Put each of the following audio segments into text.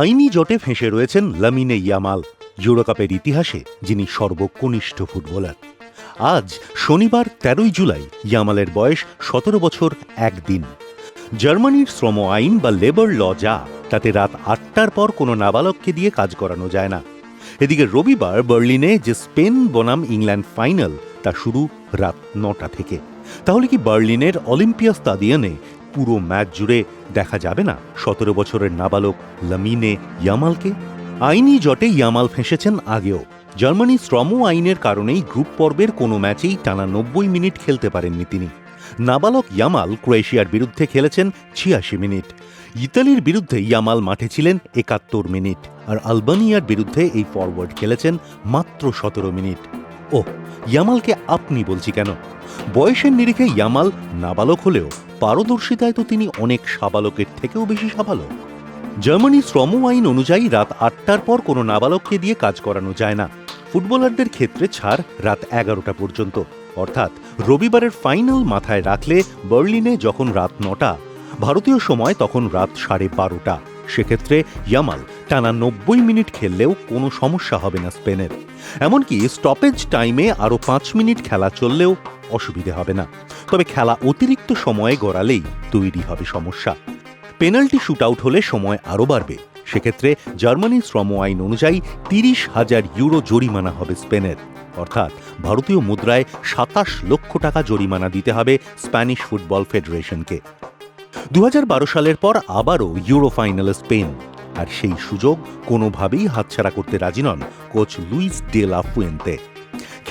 আইনি জটে ফেঁসে রয়েছেন লামিনে ইয়ামাল, ইউরোকাপের ইতিহাসে যিনি সর্বকনিষ্ঠ ফুটবলার। আজ শনিবার তেরোই জুলাই, ইয়ামালের বয়স সতেরো বছর একদিন। জার্মানির শ্রম আইন বা লেবার ল যা, তাতে রাত আটটার পর কোনো নাবালককে দিয়ে কাজ করানো যায় না। এদিকে রবিবার বার্লিনে যে স্পেন বনাম ইংল্যান্ড ফাইনাল, তা শুরু রাত নটা থেকে। তাহলে কি বার্লিনের অলিম্পিয়া স্টাডিয়ামে পুরো ম্যাচ জুড়ে দেখা যাবে না। সতেরো বছরের নাবালক লামিনে ইয়ামালকে। আইনি জটে ইয়ামাল ফেঁসেছেন আগেও। জার্মানি শ্রম আইনের কারণেই গ্রুপ পর্বের কোনো ম্যাচেই টানা নব্বই মিনিট খেলতে পারেননি তিনি। নাবালক ইয়ামাল ক্রোয়েশিয়ার বিরুদ্ধে খেলেছেন ছিয়াশি মিনিট। ইতালির বিরুদ্ধে ইয়ামাল মাঠে ছিলেন একাত্তর মিনিট। আর আলবানিয়ার বিরুদ্ধে এই ফরওয়ার্ড খেলেছেন মাত্র সতেরো মিনিট। ও ইয়ামালকে আপনি বলছি কেন? বয়সের নিরিখে ইয়ামাল নাবালক হলেও পারদর্শিতায় তো তিনি অনেক সাবালকের থেকেও বেশি সাবালক। জার্মানি শ্রম আইন অনুযায়ী রাত আটটার পর কোনো নাবালককে দিয়ে কাজ করানো যায় না। ফুটবলারদের ক্ষেত্রে ছাড় রাত এগারোটা পর্যন্ত। অর্থাৎ রবিবারের ফাইনাল মাথায় রাখলে বার্লিনে যখন রাত নটা, ভারতীয় সময় তখন রাত সাড়ে বারোটা। সেক্ষেত্রে ইয়ামাল টানা নব্বই মিনিট খেললেও কোনো সমস্যা হবে না স্পেনের। এমনকি স্টপেজ টাইমে আরও পাঁচ মিনিট খেলা চললেও অসুবিধে হবে না। তবে খেলা অতিরিক্ত সময়ে গড়ালেই তৈরি হবে সমস্যা। পেনাল্টি শুটআউট হলে সময় আরও বাড়বে। সেক্ষেত্রে জার্মানি শ্রম আইন অনুযায়ী তিরিশ হাজার ইউরো জরিমানা হবে স্পেনের। অর্থাৎ ভারতীয় মুদ্রায় সাতাশ লক্ষ টাকা জরিমানা দিতে হবে স্প্যানিশ ফুটবল ফেডারেশনকে। দু হাজার বারো সালের পর আবারও ইউরো ফাইনালে স্পেন। আর সেই সুযোগ কোনোভাবেই হাতছাড়া করতে রাজি নন coach Luis de la Fuente.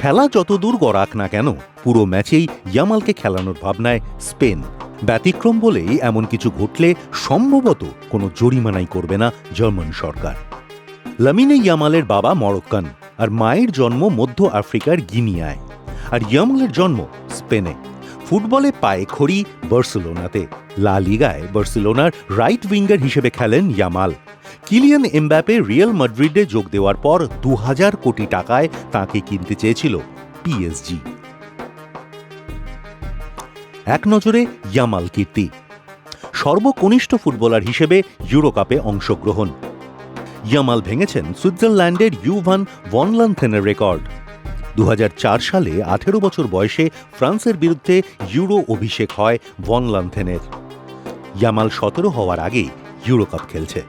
খেলা যতদূর গড়াক না কেন, পুরো ম্যাচেই ইয়ামালকে খেলানোর ভাবনায় স্পেন। ব্যতিক্রম বলেই এমন কিছু ঘটলে সম্ভবত কোনো জরিমানাই করবে না জার্মান সরকার। লামিনে ইয়ামালের বাবা মরক্কান আর মায়ের জন্ম মধ্য আফ্রিকার গিনিয়ায়। আর ইয়ামালের জন্ম স্পেনে। ফুটবলে পায়ে খড়ি বার্সেলোনাতে। লা লিগায় বার্সেলোনার রাইট উইঙ্গার হিসেবে খেলেন ইয়ামাল। কিলিয়ান এমব্যাপে রিয়াল মাদ্রিদে যোগ দেওয়ার পর দু হাজার কোটি টাকায় তাকে কিনতে চেয়েছিল পিএসজি এক নজরে ইয়ামাল কীর্তি। সর্বকনিষ্ঠ ফুটবলার হিসেবে ইউরোকাপে অংশগ্রহণ। ইয়ামাল ভেঙেছেন সুইজারল্যান্ডের ইউভান ভনলান্থেনের রেকর্ড। দু হাজার চার সালে আঠেরো বছর বয়সে ফ্রান্সের বিরুদ্ধে ইউরো অভিষেক হয় ভনলান্থেনের ইয়ামাল সতেরো হওয়ার আগেই ইউরোকাপ খেলছে।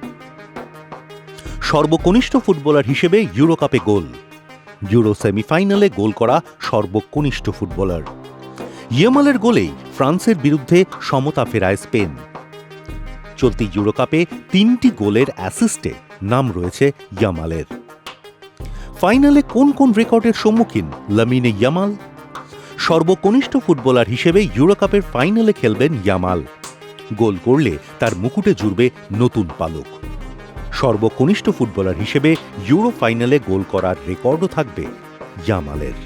সর্বকনিষ্ঠ ফুটবলার হিসেবে ইউরোকাপে গোল। ইউরো সেমিফাইনালে গোল করা সর্বকনিষ্ঠ ফুটবলার। ইয়ামালের গোলেই ফ্রান্সের বিরুদ্ধে সমতা ফেরায় স্পেন। চলতি ইউরোকাপে তিনটি গোলের অ্যাসিস্টে নাম রয়েছে ইয়ামালের ফাইনালে কোন কোন রেকর্ডের সম্মুখীন লামিনে ইয়ামাল সর্বকনিষ্ঠ ফুটবলার হিসেবে ইউরোকাপের ফাইনালে খেলবেন ইয়ামাল গোল করলে তার মুকুটে জুড়বে নতুন পালক। সর্বকনিষ্ঠ ফুটবলার হিসেবে ইউরো ফাইনালে গোল করার রেকর্ডও থাকবে ইয়ামালের